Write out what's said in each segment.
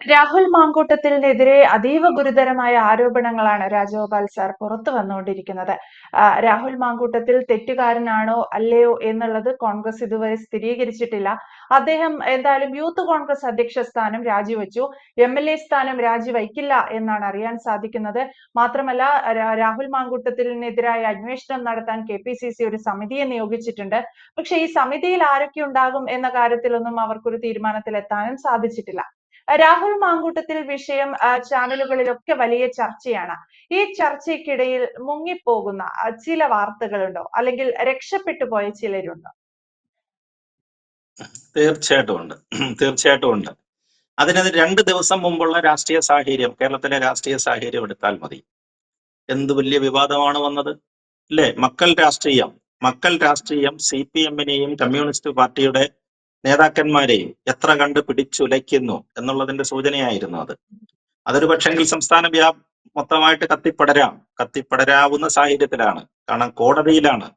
രാഹുൽ മാങ്കൂട്ടത്തിനെതിരെ അതീവ ഗുരുതരമായ ആരോപണങ്ങളാണ് രാജഗോപാൽ സാർ പുറത്തു വന്നുകൊണ്ടിരിക്കുന്നത്. രാഹുൽ മാങ്കൂട്ടത്തിൽ തെറ്റുകാരനാണോ അല്ലയോ എന്നുള്ളത് കോൺഗ്രസ് ഇതുവരെ സ്ഥിരീകരിച്ചിട്ടില്ല. അദ്ദേഹം എന്തായാലും യൂത്ത് കോൺഗ്രസ് അധ്യക്ഷ സ്ഥാനം രാജിവെച്ചു. എം എൽ എ സ്ഥാനം രാജിവയ്ക്കില്ല എന്നാണ് അറിയാൻ സാധിക്കുന്നത്. മാത്രമല്ല രാഹുൽ മാങ്കൂട്ടത്തിനെതിരായ അന്വേഷണം നടത്താൻ കെ പി സി സി ഒരു സമിതിയെ നിയോഗിച്ചിട്ടുണ്ട്. പക്ഷെ ഈ സമിതിയിൽ ആരൊക്കെ ഉണ്ടാകും എന്ന കാര്യത്തിലൊന്നും അവർക്കൊരു തീരുമാനത്തിൽ എത്താനും സാധിച്ചിട്ടില്ല. രാഹുൽ മാങ്കൂട്ടത്തിൽ വിഷയം ചാനലുകളിലൊക്കെ വലിയ ചർച്ചയാണ്. ഈ ചർച്ചയ്ക്കിടയിൽ മുങ്ങിപ്പോകുന്ന ചില വാർത്തകളുണ്ടോ? അല്ലെങ്കിൽ രക്ഷപ്പെട്ടു പോയ ചിലരുണ്ടോ? തീർച്ചയായിട്ടും ഉണ്ട്. തീർച്ചയായിട്ടും ഉണ്ട്. അതിനത് രണ്ട് ദിവസം മുമ്പുള്ള രാഷ്ട്രീയ സാഹചര്യം കേരളത്തിലെ രാഷ്ട്രീയ സാഹചര്യം എടുത്താൽ മതി. എന്ത് വലിയ വിവാദമാണ് വന്നത്? അല്ലേ? മക്കൾ രാഷ്ട്രീയം. മക്കൾ രാഷ്ട്രീയം സി പി എമ്മിനെയും കമ്മ്യൂണിസ്റ്റ് പാർട്ടിയുടെ നേതാക്കന്മാരെയും എത്ര കണ്ട് പിടിച്ചുലയ്ക്കുന്നു എന്നുള്ളതിന്റെ സൂചനയായിരുന്നു അത്. അതൊരു പക്ഷെങ്കിൽ സംസ്ഥാന വ്യാ മൊത്തമായിട്ട് കത്തിപ്പടരാം. കത്തിപ്പടരാവുന്ന സാഹചര്യത്തിലാണ്. കാരണം കോടതിയിലാണ്.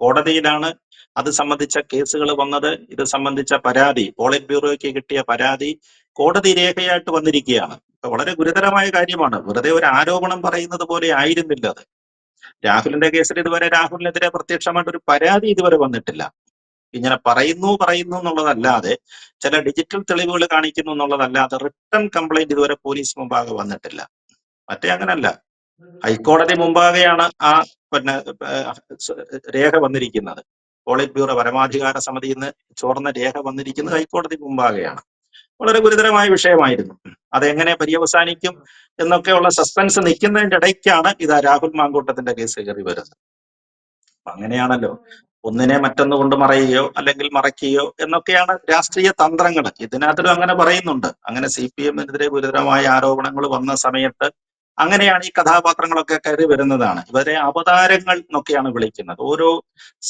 കോടതിയിലാണ് അത് സംബന്ധിച്ച കേസുകൾ വന്നത്. ഇത് സംബന്ധിച്ച പരാതി പോളിറ്റ് ബ്യൂറോയ്ക്ക് കിട്ടിയ പരാതി കോടതി രേഖയായിട്ട് വന്നിരിക്കുകയാണ്. വളരെ ഗുരുതരമായ കാര്യമാണ്. വെറുതെ ഒരു ആരോപണം പറയുന്നത് പോലെ ആയിരുന്നില്ല അത്. രാഹുലിന്റെ കേസിൽ ഇതുവരെ രാഹുലിനെതിരെ പ്രത്യക്ഷമായിട്ട് ഒരു പരാതി ഇതുവരെ വന്നിട്ടില്ല. ഇങ്ങനെ പറയുന്നു പറയുന്നു എന്നുള്ളതല്ലാതെ ചില ഡിജിറ്റൽ തെളിവുകൾ കാണിക്കുന്നു എന്നുള്ളതല്ലാതെ റിട്ടേൺ കംപ്ലൈന്റ് ഇതുവരെ പോലീസ് മുമ്പാകെ വന്നിട്ടില്ല. മറ്റേ അങ്ങനല്ല. ഹൈക്കോടതി മുമ്പാകെയാണ് ആ പിന്നെ രേഖ വന്നിരിക്കുന്നത്. പോളിറ്റ് ബ്യൂറോ പരമാധികാര സമിതിയിൽ നിന്ന് ചോർന്ന രേഖ വന്നിരിക്കുന്നത് ഹൈക്കോടതി മുമ്പാകെയാണ്. വളരെ ഗുരുതരമായ വിഷയമായിരുന്നു. അതെങ്ങനെ പര്യവസാനിക്കും എന്നൊക്കെയുള്ള സസ്പെൻസ് നിൽക്കുന്നതിന്റെ ഇടയ്ക്കാണ് ഇത് രാഹുൽ മാങ്കൂട്ടത്തിന്റെ കേസ് കയറി വരുന്നത്. അങ്ങനെയാണല്ലോ. ഒന്നിനെ മറ്റൊന്ന് കൊണ്ട് മറയുകയോ അല്ലെങ്കിൽ മറയ്ക്കുകയോ എന്നൊക്കെയാണ് രാഷ്ട്രീയ തന്ത്രങ്ങൾ. ഇതിനകത്തിലും അങ്ങനെ പറയുന്നുണ്ട്. അങ്ങനെ സി പി എമ്മിനെതിരെ ഗുരുതരമായ ആരോപണങ്ങൾ വന്ന സമയത്ത് അങ്ങനെയാണ് ഈ കഥാപാത്രങ്ങളൊക്കെ കയറി വരുന്നതാണ്. ഇവരെ അവതാരങ്ങൾ എന്നൊക്കെയാണ് വിളിക്കുന്നത്. ഓരോ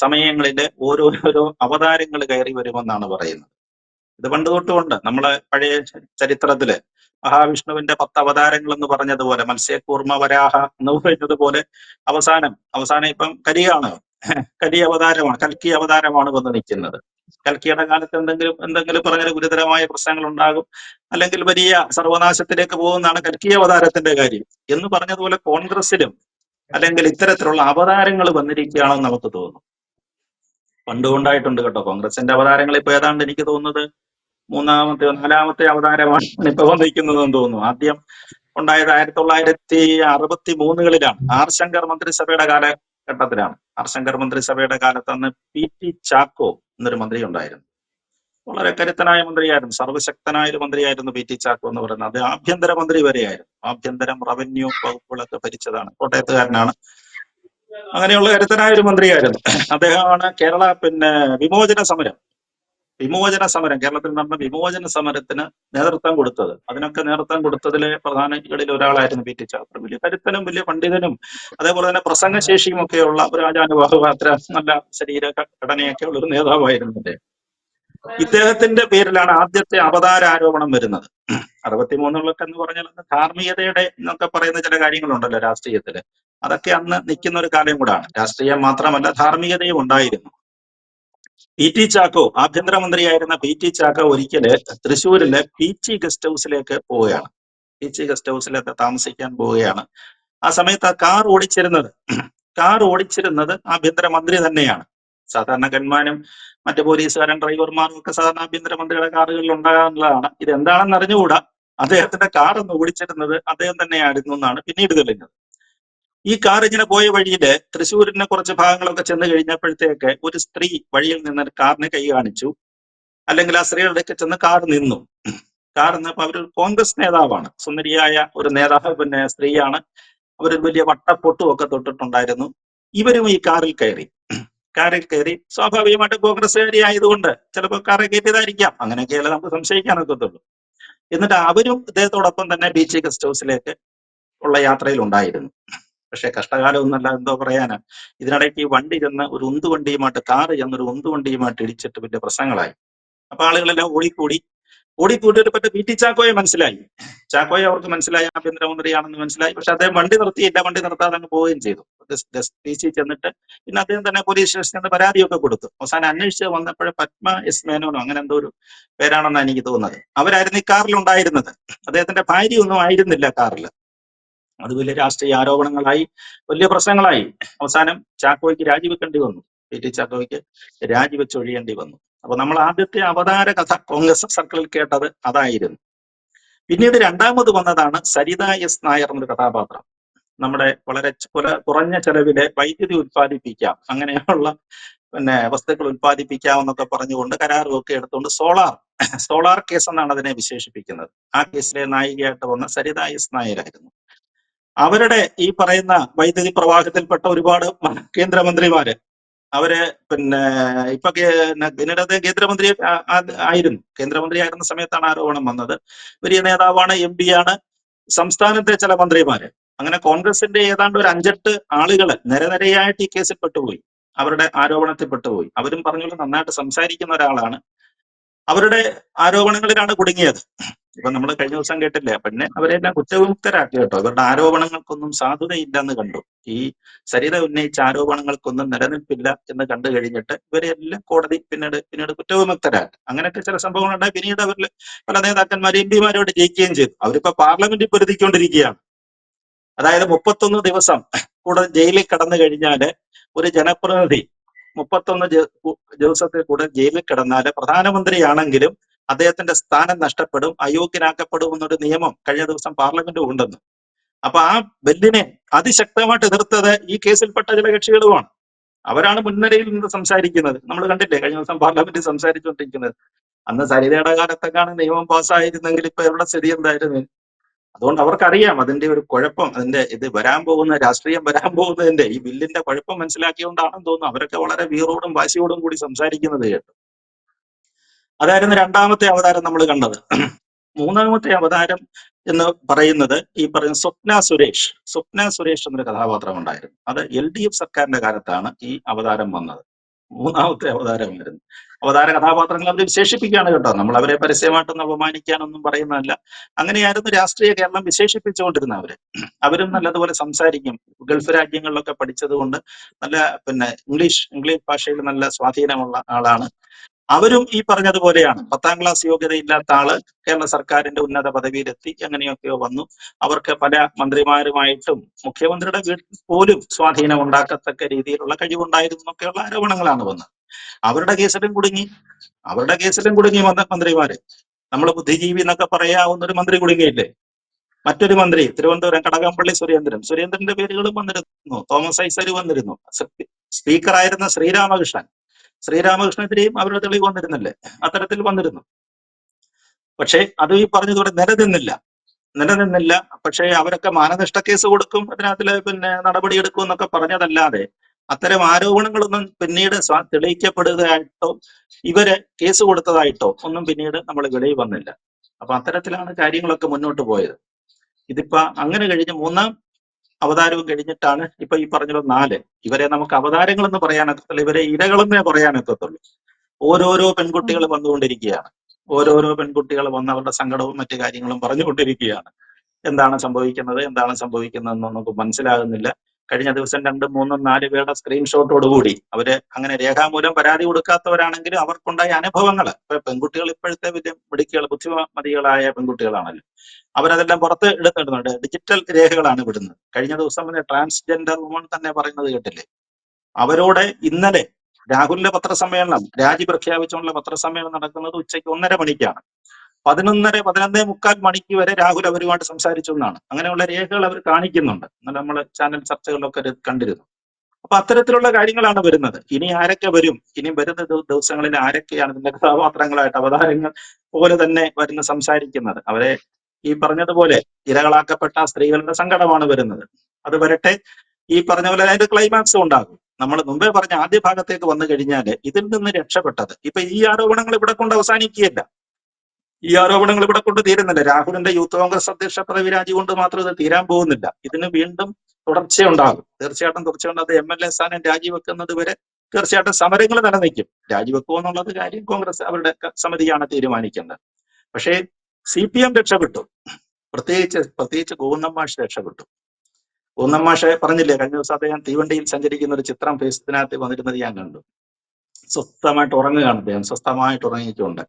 സമയങ്ങളിൽ ഓരോരോ അവതാരങ്ങൾ കയറി വരുമെന്നാണ് പറയുന്നത്. ഇത് പണ്ട് തൊട്ടുമുണ്ട്. നമ്മളെ പഴയ ചരിത്രത്തിൽ മഹാവിഷ്ണുവിന്റെ പത്ത് അവതാരങ്ങൾ എന്ന് പറഞ്ഞതുപോലെ മത്സ്യക്കൂർമ്മ വരാഹ എന്ന് പറയുന്നത് അവസാനം. അവസാനം ഇപ്പം കരിയാണ് കലി അവതാരമാണ് കൽക്കി അവതാരമാണ് വന്ന് നിൽക്കുന്നത്. കൽക്കിയുടെ കാലത്ത് എന്തെങ്കിലും എന്തെങ്കിലും പറഞ്ഞാൽ ഗുരുതരമായ പ്രശ്നങ്ങൾ ഉണ്ടാകും. അല്ലെങ്കിൽ വലിയ സർവനാശത്തിലേക്ക് പോകുന്നതാണ് കൽക്കി അവതാരത്തിന്റെ കാര്യം. എന്ന് പറഞ്ഞതുപോലെ കോൺഗ്രസിലും അല്ലെങ്കിൽ ഇത്തരത്തിലുള്ള അവതാരങ്ങൾ വന്നിരിക്കുകയാണെന്ന് നമുക്ക് തോന്നുന്നു പണ്ടുകൊണ്ടായിട്ടുണ്ട് കേട്ടോ. കോൺഗ്രസിന്റെ അവതാരങ്ങൾ ഇപ്പൊ ഏതാണ്ട് എനിക്ക് തോന്നുന്നത് മൂന്നാമത്തെ നാലാമത്തെ അവതാരമാണ് ഇപ്പൊ വന്നിരിക്കുന്നതെന്ന് തോന്നുന്നു. ആദ്യം ഉണ്ടായത് ആയിരത്തി തൊള്ളായിരത്തി അറുപത്തി മൂന്നുകളിലാണ്. ആർ ശങ്കർ മന്ത്രിസഭയുടെ കാലഘട്ടത്തിലാണ് ആർ ശങ്കർ മന്ത്രിസഭയുടെ കാലത്ത് അന്ന് പി ടി ചാക്കോ എന്നൊരു മന്ത്രി ഉണ്ടായിരുന്നു വളരെ കരുത്തനായ മന്ത്രിയായിരുന്നു. സർവശക്തനായ ഒരു മന്ത്രിയായിരുന്നു പി ടി ചാക്കോ എന്ന് പറയുന്നത്. അത് ആഭ്യന്തര മന്ത്രി വരെയായിരുന്നു. ആഭ്യന്തരം റവന്യൂ വകുപ്പുകളൊക്കെ ഭരിച്ചതാണ്. കോട്ടയത്തുകാരനാണ്. അങ്ങനെയുള്ള കരുത്തനായ ഒരു മന്ത്രിയായിരുന്നു. അദ്ദേഹമാണ് കേരള പിന്നെ വിമോചന സമരം. വിമോചന സമരം കേരളത്തിൽ നടന്ന വിമോചന സമരത്തിന് നേതൃത്വം കൊടുത്തത്. അതിനൊക്കെ നേതൃത്വം കൊടുത്തതിലെ പ്രധാനികളിൽ ഒരാളായിരുന്നു പി ടി ചാക്കോ വലിയ കരുത്തനും വലിയ പണ്ഡിതനും അതേപോലെ തന്നെ പ്രസംഗശേഷിയും ഒക്കെയുള്ള ഒരു ആചാനുബാഹുപാത്ര നല്ല ശരീര ഘടനയൊക്കെ ഉള്ള ഒരു നേതാവായിരുന്നു അദ്ദേഹം. ഇദ്ദേഹത്തിന്റെ പേരിലാണ് ആദ്യത്തെ അവതാര ആരോപണം വരുന്നത്. അറുപത്തിമൂന്നുകളൊക്കെ എന്ന് പറഞ്ഞാൽ അന്ന് ധാർമ്മികതയുടെ എന്നൊക്കെ പറയുന്ന ചില കാര്യങ്ങളുണ്ടല്ലോ രാഷ്ട്രീയത്തിൽ. അതൊക്കെ അന്ന് നിൽക്കുന്ന ഒരു കാലം കൂടാണ്. രാഷ്ട്രീയം മാത്രമല്ല ധാർമ്മികതയും ഉണ്ടായിരുന്നു. പി ടി ചാക്കോ ആഭ്യന്തരമന്ത്രിയായിരുന്ന പി ടി ചാക്കോ ഒരിക്കൽ തൃശ്ശൂരിലെ പി ടി ഗസ്റ്റ് ഹൗസിലേക്ക് പോവുകയാണ്. പി ടി ഗസ്റ്റ് ഹൗസിലേക്ക് താമസിക്കാൻ പോവുകയാണ്. ആ സമയത്ത് ആ കാർ ഓടിച്ചിരുന്നത് കാർ ഓടിച്ചിരുന്നത് ആഭ്യന്തരമന്ത്രി തന്നെയാണ്. സാധാരണ ഗൺമാനും മറ്റു പോലീസുകാരൻ ഡ്രൈവർമാരും ഒക്കെ സാധാരണ ആഭ്യന്തരമന്ത്രിയുടെ കാറുകളിൽ ഉണ്ടാകാനുള്ളതാണ് ഇത് എന്താണെന്ന് അറിഞ്ഞുകൂടാ? അദ്ദേഹത്തിന്റെ കാർ ഒന്ന് ഓടിച്ചിരുന്നത് അദ്ദേഹം തന്നെയായിരുന്നു എന്നാണ് പിന്നീട് തെളിഞ്ഞത്. ഈ കാർ ഇങ്ങനെ പോയ വഴിയിൽ തൃശ്ശൂരിന്റെ കുറച്ച് ഭാഗങ്ങളൊക്കെ ചെന്ന് കഴിഞ്ഞപ്പോഴത്തേക്ക് ഒരു സ്ത്രീ വഴിയിൽ നിന്ന് കാറിനെ കൈ കാണിച്ചു. അല്ലെങ്കിൽ ആ സ്ത്രീകളുടെയൊക്കെ ചെന്ന് കാർ നിന്നു. കാർ നിന്നപ്പോൾ അവർ കോൺഗ്രസ് നേതാവാണ്. സുന്ദരിയായ ഒരു നേതാവ് പിന്നെ സ്ത്രീയാണ്. അവർ വലിയ വട്ടപ്പൊട്ടും ഒക്കെ തൊട്ടിട്ടുണ്ടായിരുന്നു. ഇവരും ഈ കാറിൽ കയറി. കാറിൽ കയറി. സ്വാഭാവികമായിട്ട് കോൺഗ്രസ്സുകാരി ആയതുകൊണ്ട് ചിലപ്പോൾ കാറെ കയറ്റിയതായിരിക്കാം. അങ്ങനെയൊക്കെയല്ലേ നമുക്ക് സംശയിക്കാനൊക്കത്തുള്ളൂ എന്നിട്ട് അവരും ഇദ്ദേഹത്തോടൊപ്പം തന്നെ ബീച്ച് ഗസ്റ്റ് ഹൗസിലേക്ക് ഉള്ള യാത്രയിൽ ഉണ്ടായിരുന്നു. പക്ഷെ കഷ്ടകാലം ഒന്നല്ല എന്തോ പറയാനാ. ഇതിനിടയ്ക്ക് ഈ വണ്ടി ചെന്ന് ഒരു ഉന്തു വണ്ടിയുമായിട്ട് കാറ് ചെന്ന് ഒരു ഉന്തു വണ്ടിയുമായിട്ട് ഇടിച്ചിട്ട് പിന്നെ പ്രശ്നങ്ങളായി. അപ്പൊ ആളുകളെല്ലാം ഓടിക്കൂടി. ഓടിക്കൂട്ടിയിട്ട് പറ്റ പി ടി ചാക്കോയെ മനസ്സിലായി. ചാക്കോയെ അവർക്ക് മനസ്സിലായി ആഭ്യന്തരമന്ത്രിയാണെന്ന് മനസ്സിലായി. പക്ഷെ അദ്ദേഹം വണ്ടി നിർത്തിയില്ല വണ്ടി നിർത്താതെ അങ്ങ് പോവുകയും ചെയ്തു. ഡി ചെന്നിട്ട് പിന്നെ അദ്ദേഹം തന്നെ പോലീസ് സ്റ്റേഷനിൽ പരാതിയൊക്കെ കൊടുത്തു. അവസാനം അന്വേഷിച്ച് വന്നപ്പോഴേ പത്മ എസ് മേനോനോ അങ്ങനെ എന്തോ ഒരു പേരാണെന്നാണ് എനിക്ക് തോന്നുന്നത്. അവരായിരുന്നു ഈ കാറിൽ ഉണ്ടായിരുന്നത് അദ്ദേഹത്തിന്റെ ഭാര്യ ഒന്നും ആയിരുന്നില്ല കാറിൽ. അത് വലിയ രാഷ്ട്രീയ ആരോപണങ്ങളായി വലിയ പ്രശ്നങ്ങളായി. അവസാനം ചാക്കോയ്ക്ക് രാജിവെക്കേണ്ടി വന്നു. പി. ടി. ചാക്കോയ്ക്ക് രാജിവെച്ചൊഴിയേണ്ടി വന്നു. അപ്പൊ നമ്മൾ ആദ്യത്തെ അവതാര കഥ കോൺഗ്രസ് സർക്കിളിൽ കേട്ടത് അതായിരുന്നു. പിന്നീട് രണ്ടാമത് വന്നതാണ് സരിത എസ് നായർ എന്നൊരു കഥാപാത്രം. നമ്മുടെ വളരെ കുറഞ്ഞ ചെലവിൽ വൈദ്യുതി ഉത്പാദിപ്പിക്കാം അങ്ങനെയുള്ള പിന്നെ വസ്തുക്കൾ ഉത്പാദിപ്പിക്കാം എന്നൊക്കെ പറഞ്ഞുകൊണ്ട് കരാറുമൊക്കെ എടുത്തുകൊണ്ട് സോളാർ സോളാർ കേസ് എന്നാണ് അതിനെ വിശേഷിപ്പിക്കുന്നത്. ആ കേസിലെ നായികയായിട്ട് വന്ന സരിത എസ് നായരായിരുന്നു. അവരുടെ ഈ പറയുന്ന വൈദ്യുതി പ്രവാഹത്തിൽപ്പെട്ട ഒരുപാട് കേന്ദ്രമന്ത്രിമാര് അവർ പിന്നെ ഇപ്പൊ പിന്നീട് കേന്ദ്രമന്ത്രി ആയിരുന്നു. കേന്ദ്രമന്ത്രി ആയിരുന്ന സമയത്താണ് ആരോപണം വന്നത്. വലിയ നേതാവാണ് എം ആണ്. സംസ്ഥാനത്തെ ചില മന്ത്രിമാര് അങ്ങനെ കോൺഗ്രസിന്റെ ഏതാണ്ട് ഒരു അഞ്ചെട്ട് ആളുകൾ നിരനിരയായിട്ട് ഈ കേസിൽ പെട്ടുപോയി. അവരുടെ ആരോപണത്തിൽ പെട്ടുപോയി. അവരും പറഞ്ഞോളൂ നന്നായിട്ട് സംസാരിക്കുന്ന ഒരാളാണ്. അവരുടെ ആരോപണങ്ങളിലാണ് കുടുങ്ങിയത്. ഇപ്പൊ നമ്മൾ കഴിഞ്ഞ ദിവസം കേട്ടില്ലേ? പിന്നെ അവരെല്ലാം കുറ്റവിമുക്തരാക്കി കേട്ടോ. ഇവരുടെ ആരോപണങ്ങൾക്കൊന്നും സാധുതയില്ലെന്ന് കണ്ടു. ഈ സരിത ഉന്നയിച്ച ആരോപണങ്ങൾക്കൊന്നും നിലനിൽപ്പില്ല എന്ന് കണ്ടു കഴിഞ്ഞിട്ട് ഇവരെല്ലാം കോടതി പിന്നീട് പിന്നീട് കുറ്റവിമുക്തരാക്കി അങ്ങനെയൊക്കെ ചില സംഭവങ്ങളുണ്ടായി. പിന്നീട് അവരിൽ പല നേതാക്കന്മാർ എം പിമാരോട് ജയിക്കുകയും ചെയ്തു. അവരിപ്പോ പാർലമെന്റിൽ പൊരുതിക്കൊണ്ടിരിക്കുകയാണ്. അതായത് മുപ്പത്തൊന്ന് ദിവസം കൂടുതൽ ജയിലിൽ കടന്നു കഴിഞ്ഞാൽ ഒരു ജനപ്രതിനിധി മുപ്പത്തൊന്ന് ദിവസത്തിൽ കൂടെ ജയിലിൽ കിടന്നാൽ പ്രധാനമന്ത്രിയാണെങ്കിലും അദ്ദേഹത്തിന്റെ സ്ഥാനം നഷ്ടപ്പെടും അയോഗ്യനാക്കപ്പെടും എന്നൊരു നിയമം കഴിഞ്ഞ ദിവസം പാർലമെന്റ് ഉണ്ടെന്ന് അപ്പൊ ആ ബില്ലിനെ അതിശക്തമായിട്ട് എതിർത്തത് ഈ കേസിൽപ്പെട്ട ചില കക്ഷികളുമാണ്. അവരാണ് മുൻനിരയിൽ നിന്ന് സംസാരിക്കുന്നത്. നമ്മൾ കണ്ടില്ലേ കഴിഞ്ഞ ദിവസം പാർലമെന്റിൽ സംസാരിച്ചുകൊണ്ടിരിക്കുന്നത്. അന്ന് സരിതയുടെ കാലത്തൊക്കെയാണ് നിയമം പാസ്സായിരുന്നെങ്കിൽ ഇപ്പൊ ഇവിടെ സ്ഥിതി എന്തായിരുന്നു? അതുകൊണ്ട് അവർക്കറിയാം അതിന്റെ ഒരു കുഴപ്പം അതിന്റെ ഇത് വരാൻ പോകുന്ന രാഷ്ട്രീയം വരാൻ പോകുന്നതിന്റെ ഈ ബില്ലിന്റെ കുഴപ്പം മനസ്സിലാക്കിയോണ്ടാണെന്ന് തോന്നുന്നു. അവരൊക്കെ വളരെ വീറോടും വാശിയോടും കൂടി സംസാരിക്കുന്നത് കേട്ടു. അതായിരുന്നു രണ്ടാമത്തെ അവതാരം നമ്മൾ കണ്ടത്. മൂന്നാമത്തെ അവതാരം എന്ന് പറയുന്നത് ഈ പറയുന്ന സ്വപ്ന സുരേഷ്. സ്വപ്ന സുരേഷ് എന്നൊരു കഥാപാത്രം ഉണ്ടായിരുന്നു. അത് എൽ ഡി എഫ് സർക്കാരിന്റെ കാലത്താണ് ഈ അവതാരം വന്നത്. മൂന്നാമത്തെ അവതാരമായിരുന്നു അവതാര കഥാപാത്രങ്ങൾ അവർ വിശേഷിപ്പിക്കുകയാണ് കേട്ടോ. നമ്മൾ അവരെ പരസ്യമായിട്ടൊന്നും അപമാനിക്കാനൊന്നും പറയുന്നതല്ല. അങ്ങനെയായിരുന്നു രാഷ്ട്രീയ കേരളം വിശേഷിപ്പിച്ചുകൊണ്ടിരുന്ന അവർ. അവരും നല്ലതുപോലെ സംസാരിക്കും. ഗൾഫ് രാജ്യങ്ങളിലൊക്കെ പഠിച്ചതുകൊണ്ട് നല്ല പിന്നെ ഇംഗ്ലീഷ് ഇംഗ്ലീഷ് ഭാഷയിൽ നല്ല സ്വാധീനമുള്ള ആളാണ്. അവരും ഈ പറഞ്ഞതുപോലെയാണ്. പത്താം ക്ലാസ് യോഗ്യതയില്ലാത്ത ആൾ കേരള സർക്കാരിന്റെ ഉന്നത പദവിയിലെത്തി എങ്ങനെയൊക്കെയോ വന്നു. അവർക്ക് പല മന്ത്രിമാരുമായിട്ടും മുഖ്യമന്ത്രിയുടെ വീട്ടിൽ പോലും സ്വാധീനം ഉണ്ടാക്കത്തക്ക രീതിയിലുള്ള കഴിവുണ്ടായിരുന്നു എന്നൊക്കെയുള്ള ആരോപണങ്ങളാണ് വന്നത്. അവരുടെ കേസിലും കുടുങ്ങി. അവരുടെ കേസിലും കുടുങ്ങി വന്ന മന്ത്രിമാര്. നമ്മൾ ബുദ്ധിജീവി എന്നൊക്കെ പറയാവുന്ന ഒരു മന്ത്രി കുടുങ്ങിയില്ലേ? മറ്റൊരു മന്ത്രി തിരുവനന്തപുരം കടകംപള്ളി സുരേന്ദ്രൻ. സുരേന്ദ്രന്റെ പേരുകളും വന്നിരുന്നു. തോമസ് ഐസര് വന്നിരുന്നു. സ്പീ- സ്പീക്കറായിരുന്ന ശ്രീരാമകൃഷ്ണൻ. ശ്രീരാമകൃഷ്ണനെതിരെയും അവരുടെ തെളിവ് വന്നിരുന്നില്ലേ? അത്തരത്തിൽ വന്നിരുന്നു. പക്ഷേ അത് ഈ പറഞ്ഞതുപോലെ നിലനിന്നില്ല. നിലനിന്നില്ല. പക്ഷേ അവരൊക്കെ മാനനഷ്ട കേസ് കൊടുക്കും അതിനകത്തിൽ പിന്നെ നടപടിയെടുക്കും എന്നൊക്കെ പറഞ്ഞതല്ലാതെ അത്തരം ആരോപണങ്ങളൊന്നും പിന്നീട് തെളിയിക്കപ്പെടുകയായിട്ടോ ഇവരെ കേസ് കൊടുത്തതായിട്ടോ ഒന്നും പിന്നീട് നമ്മൾ വെളിയിൽ വന്നില്ല. അപ്പൊ അത്തരത്തിലാണ് കാര്യങ്ങളൊക്കെ മുന്നോട്ട് പോയത്. ഇതിപ്പോ അങ്ങനെ കഴിഞ്ഞ് മൂന്നാം അവതാരവും കഴിഞ്ഞിട്ടാണ് ഇപ്പൊ ഈ പറഞ്ഞത് നാല്. ഇവരെ നമുക്ക് അവതാരങ്ങൾ എന്ന് പറയാനൊക്കത്തില്ല ഇവരെ ഇരകളെന്നേ പറയാനൊക്കത്തുള്ളൂ ഓരോരോ പെൺകുട്ടികൾ വന്നുകൊണ്ടിരിക്കുകയാണ്. ഓരോരോ പെൺകുട്ടികൾ വന്ന് അവരുടെ സങ്കടവും മറ്റു കാര്യങ്ങളും പറഞ്ഞുകൊണ്ടിരിക്കുകയാണ്. എന്താണ് സംഭവിക്കുന്നത്? എന്താണ് സംഭവിക്കുന്നതെന്ന് നമുക്ക് മനസ്സിലാകുന്നില്ല. കഴിഞ്ഞ ദിവസം രണ്ട് മൂന്നും നാല് പേരുടെ സ്ക്രീൻഷോട്ടോട് കൂടി അവർ അങ്ങനെ രേഖാമൂലം പരാതി കൊടുക്കാത്തവരാണെങ്കിലും അവർക്കുണ്ടായ അനുഭവങ്ങൾ ഇപ്പൊ പെൺകുട്ടികൾ ഇപ്പോഴത്തെ വലിയ മിടുക്കികൾ ബുദ്ധിമതികളായ പെൺകുട്ടികളാണല്ലോ. അവരതെല്ലാം പുറത്ത് എടുത്തിടുന്നുണ്ട് ഡിജിറ്റൽ രേഖകളാണ് വിടുന്നത് കഴിഞ്ഞ ദിവസം ട്രാൻസ്ജെൻഡർ വുമൺ തന്നെ പറയുന്നത് കേട്ടില്ലേ? അവരോട് ഇന്നലെ രാഹുലിന്റെ പത്രസമ്മേളനം രാജി പ്രഖ്യാപിച്ചുകൊണ്ടുള്ള പത്രസമ്മേളനം നടക്കുന്നത് ഉച്ചയ്ക്ക് ഒന്നര മണിക്കാണ്. പതിനൊന്നര പതിനൊന്നേ മുക്കാൽ മണിക്ക് വരെ രാഹുൽ അവരുമായിട്ട് സംസാരിച്ചു എന്നാണ് അങ്ങനെയുള്ള രേഖകൾ അവർ കാണിക്കുന്നുണ്ട്. എന്നാൽ നമ്മൾ ചാനൽ ചർച്ചകളിലൊക്കെ കണ്ടിരുന്നു. അപ്പൊ അത്തരത്തിലുള്ള കാര്യങ്ങളാണ് വരുന്നത്. ഇനി ആരൊക്കെ വരും? ഇനി വരുന്ന ദിവ- ദിവസങ്ങളിൽ ആരൊക്കെയാണ് ഇതിന്റെ കഥാപാത്രങ്ങളായിട്ട് അവതാരങ്ങൾ പോലെ തന്നെ വരുന്ന സംസാരിക്കുന്നത്? അവരെ ഈ പറഞ്ഞതുപോലെ ഇരകളാക്കപ്പെട്ട സ്ത്രീകളുടെ സങ്കടമാണ് വരുന്നത്. അത് വരട്ടെ. ഈ പറഞ്ഞ പോലെ അതിന്റെ ക്ലൈമാക്സും ഉണ്ടാകും. നമ്മൾ മുമ്പേ പറഞ്ഞ ആദ്യ ഭാഗത്തേക്ക് വന്നു കഴിഞ്ഞാൽ ഇതിൽ നിന്ന് രക്ഷപ്പെട്ടത്. ഇപ്പൊ ഈ ആരോപണങ്ങൾ ഇവിടെ കൊണ്ട് അവസാനിക്കുകയല്ല. ഈ ആരോപണങ്ങൾ ഇവിടെ കൊണ്ട് തീരുന്നില്ല. രാഹുലിന്റെ യൂത്ത് കോൺഗ്രസ് അധ്യക്ഷ പദവി രാജി കൊണ്ട് മാത്രം ഇത് തീരാൻ പോകുന്നില്ല. ഇതിന് വീണ്ടും തുടർച്ചയുണ്ടാകും. തീർച്ചയായിട്ടും തുടർച്ചയുണ്ടാകും എം എൽ എ സ്ഥാനം രാജിവെക്കുന്നത് വരെ തീർച്ചയായിട്ടും സമരങ്ങൾ നിലനിൽക്കും. രാജിവെക്കുമോ എന്നുള്ളത് കാര്യം കോൺഗ്രസ് അവരുടെ സമിതിയാണ് തീരുമാനിക്കുന്നത്. പക്ഷേ സി പി എം രക്ഷപ്പെട്ടു. പ്രത്യേകിച്ച് പ്രത്യേകിച്ച് ഗോവിന്ദമാഷ് രക്ഷപ്പെട്ടു. മാഷെ പറഞ്ഞില്ലേ കഴിഞ്ഞ ദിവസം അദ്ദേഹം തീവണ്ടിയിൽ സഞ്ചരിക്കുന്ന ഒരു ചിത്രം ഫേസ്ബുക്കിനകത്ത് വന്നിരുന്നത് ഞാൻ കണ്ടു. സ്വസ്ഥമായിട്ട് ഉറങ്ങുകയാണ് അദ്ദേഹം. സ്വസ്ഥമായിട്ട് ഉറങ്ങിക്കൊണ്ട്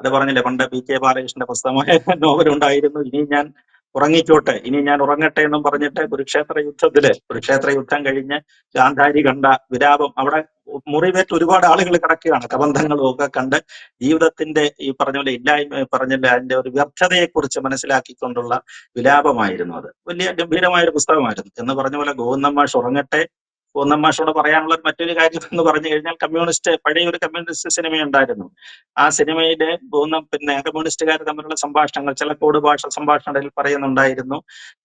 അത് പറഞ്ഞില്ലേ പണ്ട് പി കെ ബാലകൃഷ്ണന്റെ പുസ്തകമായ നോവൽ ഉണ്ടായിരുന്നു. ഇനി ഞാൻ ഉറങ്ങിക്കോട്ടെ. ഇനി ഞാൻ ഉറങ്ങട്ടെ എന്നും പറഞ്ഞിട്ട് കുരുക്ഷേത്ര യുദ്ധത്തിൽ കുരുക്ഷേത്ര യുദ്ധം കഴിഞ്ഞ് ഗാന്ധാരി കണ്ട വിലാപം അവിടെ മുറിവേറ്റ് ഒരുപാട് ആളുകൾ കിടക്കുകയാണ്. കബന്ധങ്ങളും ഒക്കെ കണ്ട് ജീവിതത്തിന്റെ ഈ പറഞ്ഞ പോലെ ഇല്ലായ്മ പറഞ്ഞില്ല അതിന്റെ ഒരു വ്യർത്ഥതയെ കുറിച്ച് മനസ്സിലാക്കിക്കൊണ്ടുള്ള വിലാപമായിരുന്നു അത്. വലിയ ഗംഭീരമായ ഒരു പുസ്തകമായിരുന്നു. എന്ന് പറഞ്ഞ പോലെ ഗോവിന്ദമാഷ് ഉറങ്ങട്ടെ ഗോവിന്ദമാഷോട് പറയാനുള്ള മറ്റൊരു കാര്യം എന്ന് പറഞ്ഞു കഴിഞ്ഞാൽ കമ്മ്യൂണിസ്റ്റ് പഴയ ഒരു കമ്മ്യൂണിസ്റ്റ് സിനിമ ഉണ്ടായിരുന്നു. ആ സിനിമയിലെ ഗോവിന്ദം പിന്നെ കമ്മ്യൂണിസ്റ്റുകാർ തമ്മിലുള്ള സംഭാഷണങ്ങൾ ചില കോട് ഭാഷ സംഭാഷണങ്ങളിൽ പറയുന്നുണ്ടായിരുന്നു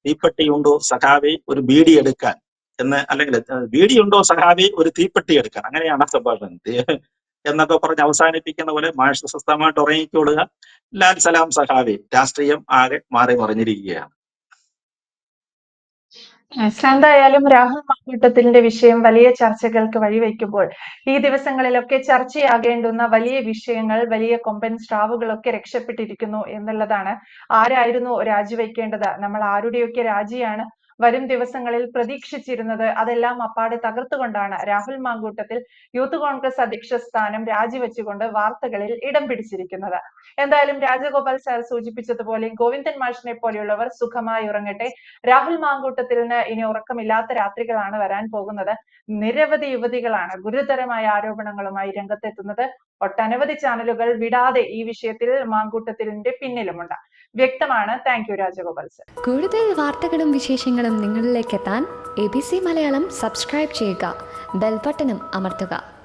തീപ്പെട്ടിയുണ്ടോ സഖാവി ഒരു ബീഡി എടുക്കാൻ എന്ന് അല്ലെങ്കിൽ ബീഡിയുണ്ടോ സഖാവി ഒരു തീപ്പെട്ടി എടുക്കാൻ അങ്ങനെയാണ് സംഭാഷണം. എന്നൊക്കെ പറഞ്ഞ് അവസാനിപ്പിക്കുന്ന പോലെ മാഷ് സ്വസ്ഥമായിട്ട് ഉറങ്ങിക്കൊള്ളുക ലാൽ സലാം സഖാവി രാഷ്ട്രീയം ആകെ മാറി മറിഞ്ഞിരിക്കുകയാണ്. എന്തായാലും രാഹുൽ മാങ്കൂട്ടത്തിന്റെ വിഷയം വലിയ ചർച്ചകൾക്ക് വഴിവെക്കുമ്പോൾ ഈ ദിവസങ്ങളിലൊക്കെ ചർച്ചയാകേണ്ടുന്ന വലിയ വിഷയങ്ങൾ വലിയ കൊമ്പൻ സ്രാവുകളൊക്കെ രക്ഷപ്പെട്ടിരിക്കുന്നു എന്നുള്ളതാണ് ആരായിരുന്നു രാജിവെക്കേണ്ടത്? നമ്മൾ ആരുടെയൊക്കെ രാജിയാണ് വരും ദിവസങ്ങളിൽ പ്രതീക്ഷിച്ചിരുന്നത് അതെല്ലാം അപ്പാടെ തകർത്തുകൊണ്ടാണ്. രാഹുൽ മാങ്കൂട്ടത്തിൽ യൂത്ത് കോൺഗ്രസ് അധ്യക്ഷ സ്ഥാനം രാജിവെച്ചുകൊണ്ട് വാർത്തകളിൽ ഇടം പിടിച്ചിരിക്കുന്നത്. എന്തായാലും രാജഗോപാൽ സാർ സൂചിപ്പിച്ചതുപോലെ ഗോവിന്ദൻ മാഷിനെ പോലെയുള്ളവർ സുഖമായി ഉറങ്ങട്ടെ. രാഹുൽ മാങ്കൂട്ടത്തിന് ഇനി ഉറക്കമില്ലാത്ത രാത്രികളാണ് വരാൻ പോകുന്നത്. നിരവധി യുവതികളാണ് ഗുരുതരമായ ആരോപണങ്ങളുമായി രംഗത്തെത്തുന്നത്. ഒട്ടനവധി ചാനലുകൾ വിടാതെ ഈ വിഷയത്തിൽ മാങ്കൂട്ടത്തിലിന്റെ പിന്നിലുമുണ്ട്. വ്യക്തമാണ്. താങ്ക് യു രാജഗോപാൽ സർ കൂടുതൽ വാർത്തകളും വിശേഷങ്ങളും നിങ്ങളിലേക്ക് എത്താൻ A B C Malayalam subscribe ചെയ്യുക. ബെൽബട്ടനും അമർത്തുക.